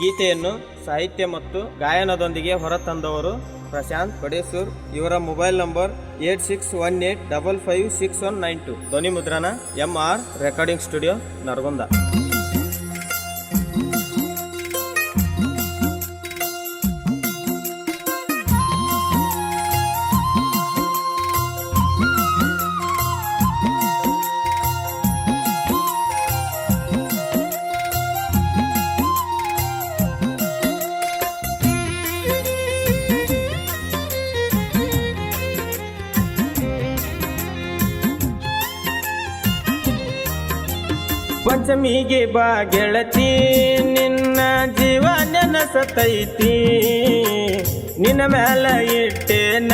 ಗೀತೆಯನ್ನು ಸಾಹಿತ್ಯ ಮತ್ತು ಗಾಯನದೊಂದಿಗೆ ಹೊರತಂದವರು ಪ್ರಶಾಂತ್ ಪಡೇಸೂರ್ ಇವರ mobile number eight six one eight double five six one nine two. ಧ್ವನಿ ಮುದ್ರಣ M R recording studio Naragund. ಪಂಚಮಿಗೆ ಬಾ ಗೆಳತಿ, ನಿನ್ನ ಜೀವ ನೆನಸತೈತಿ. ನಿನ್ನ ಮ್ಯಾಲ ಇಟ್ಟೇನ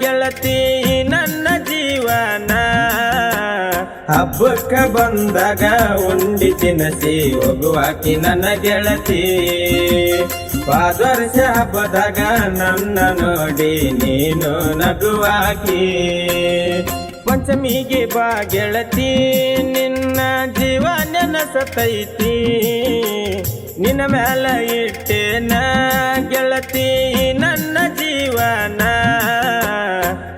ಗೆಳತಿ, ನನ್ನ ಜೀವನ. ಹಬ್ಬಕ್ಕ ಬಂದಾಗ ಉಂಡಿ ತಿನಸಿ ಹೋಗುವಾಕಿ ನನ್ನ ಗೆಳತಿ. ಪಾದರ್ಶ ಹಬ್ಬದಾಗ ನನ್ನ ನೋಡಿ ನೀನು ನಗುವಾಕಿ. ಪಂಚಮಿಗೆ ಬಾ ಗೆಳತಿ, ನಿನ್ನ ಜೀವ ನೆನಸತೈತಿ. ನಿನ್ನ ಮ್ಯಾಲ ಇಟ್ಟೇನ ಗೆಳತಿ ನನ್ನ ಜೀವನ.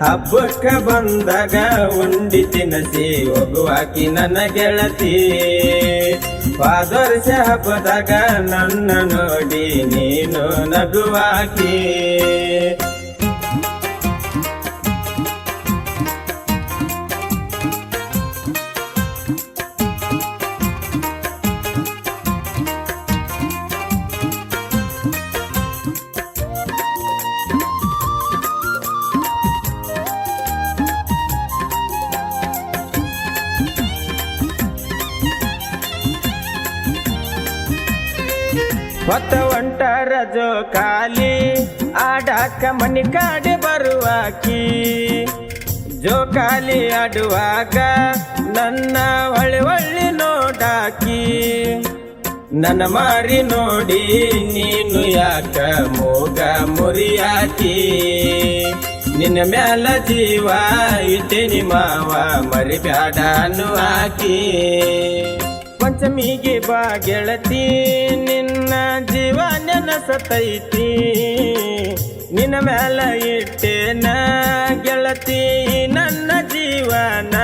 ಹಬ್ಬಕ್ಕ ಬಂದಾಗ ಉಂಡಿ ತಿನಸಿ ಹೋಗುವಾಕಿ ನನ್ನ ಗೆಳತಿ. ಪಾದರ್ಶ ಹಬ್ಬದಾಗ ನನ್ನ ನೋಡಿ ನೀನು ನಗುವಾಕಿ. ಹೊತ್ತ ಒಂಟರ ರಜೋ ಖಾಲಿ, ಆಡಾಕ ಮನಿ ಕಾಡಿ ಬರುವಾಕಿ ಜೋ ಖಾಲಿ ಆಡುವಾಗ ನನ್ನ ಹೊಳೆ ಒಳ್ಳೆ ನೋಡಾಕಿ. ನನ್ನ ಮಾರಿ ನೋಡಿ ನೀನು ಯಾಕ ಮೋಗ ಮುರಿಯಾಕಿ. ನಿನ್ನ ಮ್ಯಾಲ ಜೀವ ಇದ್ದೇನಿ ಮಾವ, ಮರಿಬ್ಯಾಡನು ಹಾಕಿ ಪಂಚಮಿಗೆ ಬಾ ಗೆಳತಿ, ನಿನ್ನ ಜೀವ ನೆನಸತೈತಿ. ನಿನ್ನ ಮೇಲ ಇಟ್ಟೇನ ಗೆಳತಿ, ನನ್ನ ಜೀವನ.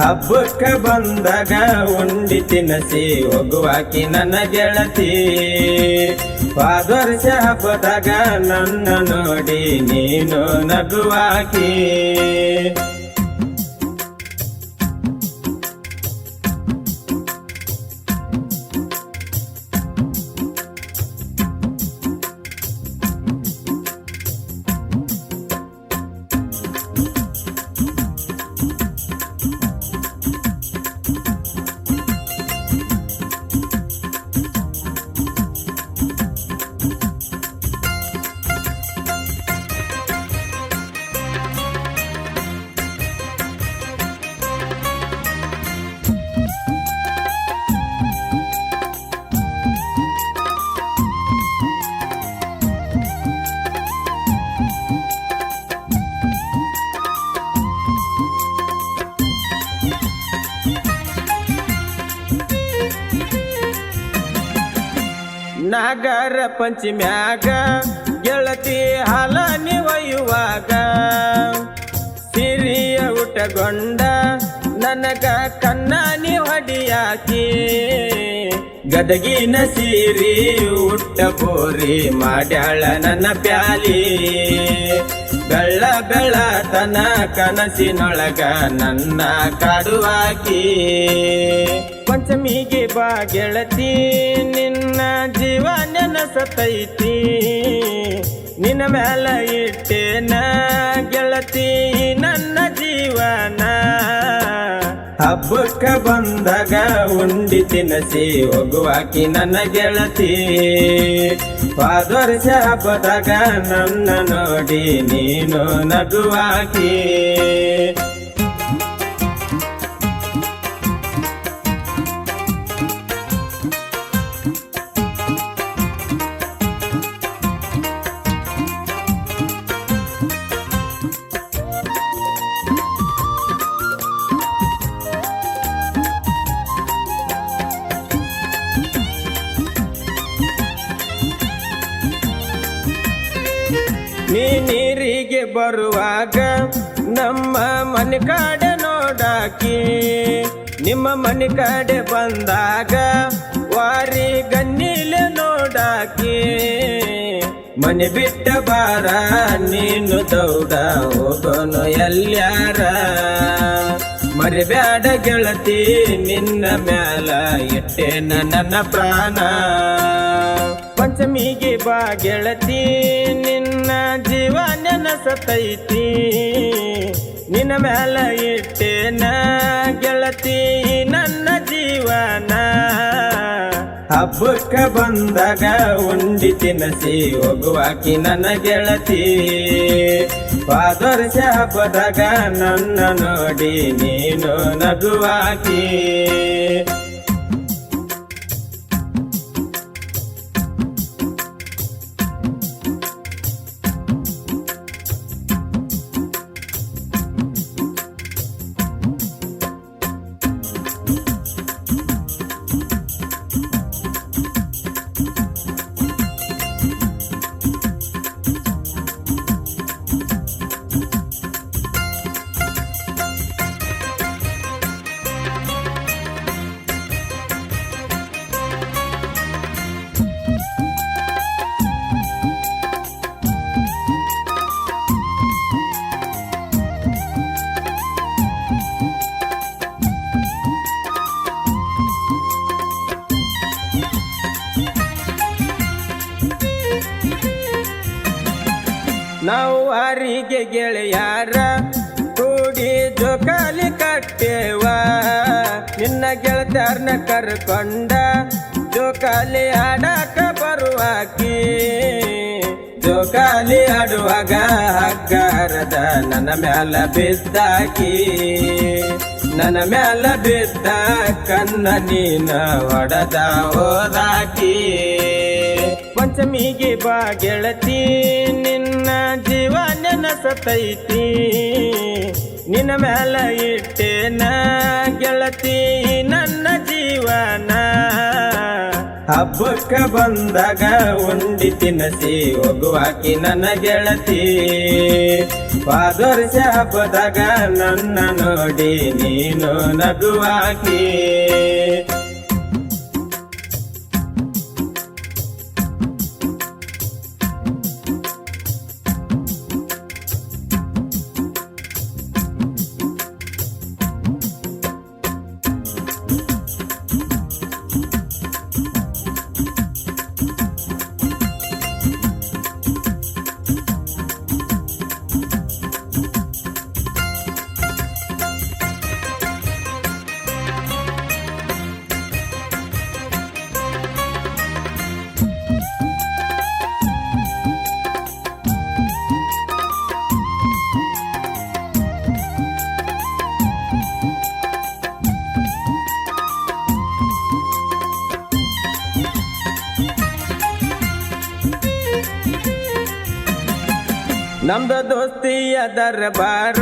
ಹಬ್ಬಕ್ಕೆ ಬಂದಾಗ ಉಂಡಿ ತಿನ್ನಸಿ ಹೋಗುವಾಕಿ ನನ್ನ ಗೆಳತಿ. ಪಾದರ್ಶ ಹಬ್ಬದಾಗ ನನ್ನ ನೋಡಿ ನೀನು ನಗುವಾಕಿ. ನಾಗರ ಪಂಚಮ್ಯಾಗ ಗೆಳತಿ ಹಾಲ ಒಯ್ಯುವಾಗ ಸಿರಿಯ ಊಟಗೊಂಡ ನನಗ ಕನ್ನ ಹೊಡಿಯಾಕಿ ಗದಗಿನ ಸಿರಿ ಉಟ್ಟ ಬೋರಿ ಮಾಡ್ಯಾಳ ನನ್ನ ಪ್ಯಾಲಿ. ಬೆಳ್ಳ ಬೆಳತನ ಕನಸಿನೊಳಗ ನನ್ನ ಕಾಡುವಾಕಿ. ಪಂಚಮಿಗೆ ಬಾ ಗೆಳತಿ, ನಿನ್ನ ಜೀವ ನೆನಸತೈತಿ. ನಿನ್ನ ಮೇಲ ಇಟ್ಟೇನ ಗೆಳತಿ, ನನ್ನ ಜೀವನ. ಹಬ್ಬಕ್ಕ ಬಂದಾಗ ಉಂಡಿ ತಿನಸಿ ಹೋಗುವಾಕಿ ನನ್ನ ಗೆಳತಿ. ಪಾದರ್ಶ ಶಾಪದಾಗ ನನ್ನ ನೋಡಿ ನೀನು ನಗುವಾಕಿ. ನೀರಿಗೆ ಬರುವಾಗ ನಮ್ಮ ಮನೆ ಕಡೆ ನೋಡಾಕಿ, ನಿಮ್ಮ ಮನೆ ಕಡೆ ಬಂದಾಗ ವಾರಿ ಗನ್ನಿಲೆ ನೋಡಾಕಿ, ಮನೆ ಬಿಟ್ಟ ಬಾರ ನೀನು ದೌಡ ಹೋಗೋನು ಎಲ್ಯಾರ? ಮರಿಬ್ಯಾಡ ಗೆಳತಿ, ನಿನ್ನ ಮ್ಯಾಲ ಎಟ್ಟೆ ನನ್ನ ಪ್ರಾಣ. ಪಂಚಮಿಗೆ ಬಾ ಗೆಳತಿ ನಿನ್ನ ಜೀವ ನೆನಸತೈತಿ. ನಿನ್ನ ಮ್ಯಾಲ ಇಟ್ಟೇನ ಗೆಳತಿ ನನ್ನ ಜೀವನ. ಹಬ್ಬಕ್ಕ ಬಂದಾಗ ಉಂಡಿ ತಿನಸಿ ಹೋಗುವಾಕಿ ನನ್ನ ಗೆಳತಿ. ಪಾದರ್ಶ ಹಬ್ಬದಾಗ ನನ್ನ ನೋಡಿ ನೀನು ನಗುವಾಕಿ. ವಾರಿಗೆ ಗೆಳೆಯಾರ, ಕೂಡಿ ಜೋಕಾಲಿ ಕಟ್ಟೇವ. ನಿನ್ನ ಗೆಳತಾರನ ಕರ್ಕೊಂಡ, ಜೋಕಾಲಿ ಆಡಕ ಬರುವಾಕಿ ಜೋಕಾಲಿ ಆಡುವಾಗ ಹಗ್ಗಾರದ ನನ್ನ ಮ್ಯಾಲ ಬಿದ್ದಾಕಿ. ನನ್ನ ಮ್ಯಾಲ ಬಿದ್ದ ಕನ್ನ ನೀನ ಹೊಡೆದ ಹೋದಾಕಿ. ಪಂಚಮಿಗೆ ಬಾ ಗೆಳತಿ ನಿನ್ನ ಜೀವ ನೆನಸತೈತಿ. ನಿನ್ನ ಮ್ಯಾಲ ಇಟ್ಟೇನ ಗೆಳತಿ, ನನ್ನ ಜೀವನ. ಹಬ್ಬಕ್ಕ ಬಂದಾಗ ಉಂಡಿ ತಿನ್ನಸಿ ಹೋಗುವಾಕಿ ನನ್ನ ಗೆಳತಿ. ಪಾದರ್ಶ ಹಬ್ಬದಾಗ ನನ್ನ ನೋಡಿ ನೀನು ನಗುವಾಕಿ. ನಮ್ದ ದೋಸ್ತಿಯ ದರ್ಬಾರ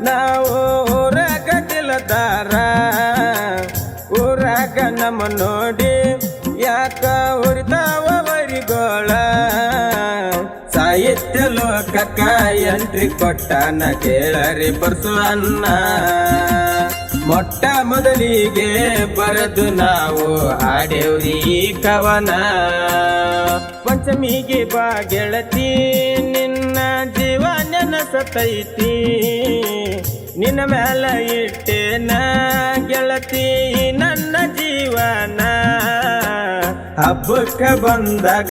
ನಾವು ಊರಾಗ ತಿಲದಾರ ಊರಾಗ ನಮ್ಮ ನೋಡಿ ಯಾಕ ಉರಿತಾವ ವರಿಗೋಳ. ಸಾಹಿತ್ಯ ಲೋಕಕ್ಕ ಎಂಟ್ರಿ ಕೊಟ್ಟನ ಕೇಳರಿ ಬರ್ತು ಅನ್ನ. ಮೊಟ್ಟ ಮೊದಲಿಗೆ ಬರೆದು ನಾವು ಹಾಡೇವ್ರಿ ಕವನ. ಪಂಚಮಿಗೆ ಬಾ ಗೆಳತಿ ನಿನ್ನ ಜೀವ ನೆನಸತೈತಿ. ನಿನ್ನ ಮ್ಯಾಲ ಇಟ್ಟೇನ ಗೆಳತಿ ನನ್ನ ಜೀವನ. ಹಬ್ಬಕ್ಕೆ ಬಂದಾಗ